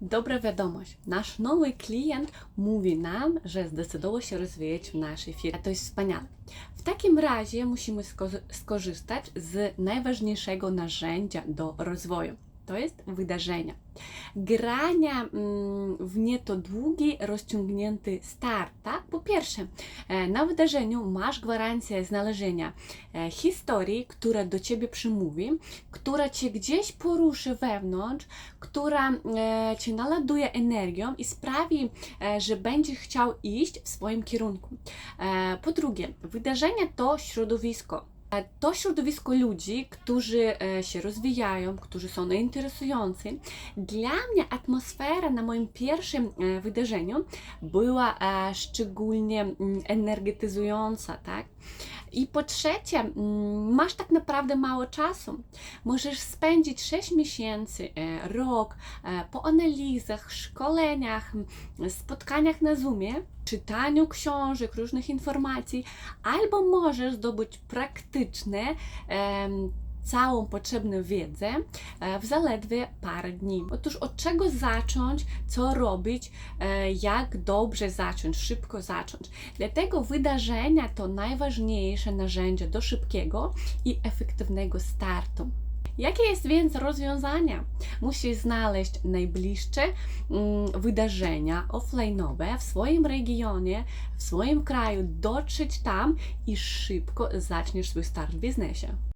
Dobra wiadomość. Nasz nowy klient mówi nam, że zdecydował się rozwijać w naszej firmie. To jest wspaniale. W takim razie musimy sko- skorzystać z najważniejszego narzędzia do rozwoju. To jest wydarzenia. Grania mm, w nieco długi, rozciągnięty start. Tak? Po pierwsze, e, na wydarzeniu masz gwarancję znalezienia e, historii, która do ciebie przemówi, która cię gdzieś poruszy wewnątrz, która e, cię naładuje energią i sprawi, że będziesz chciał iść w swoim kierunku. Po drugie, wydarzenia to środowisko. E, To środowisko ludzi, którzy e, się rozwijają, którzy są interesujący. Dla mnie atmosfera na moim pierwszym e, wydarzeniu była szczególnie mm, energetyzująca, tak? I po trzecie, mm, masz tak naprawdę mało czasu. Możesz spędzić 6 miesięcy, e, rok e, po analizach, szkoleniach, spotkaniach na Zoomie, czytaniu książek, różnych informacji, albo możesz zdobyć praktyczne całą potrzebną wiedzę e, w zaledwie parę dni. Otóż od czego zacząć, co robić, e, jak dobrze zacząć, szybko zacząć. Dlatego wydarzenia to najważniejsze narzędzie do szybkiego i efektywnego startu. Jakie jest więc rozwiązania? Musisz znaleźć najbliższe mm, wydarzenia offline'owe w swoim regionie, w swoim kraju, dotrzeć tam i szybko zaczniesz swój start w biznesie.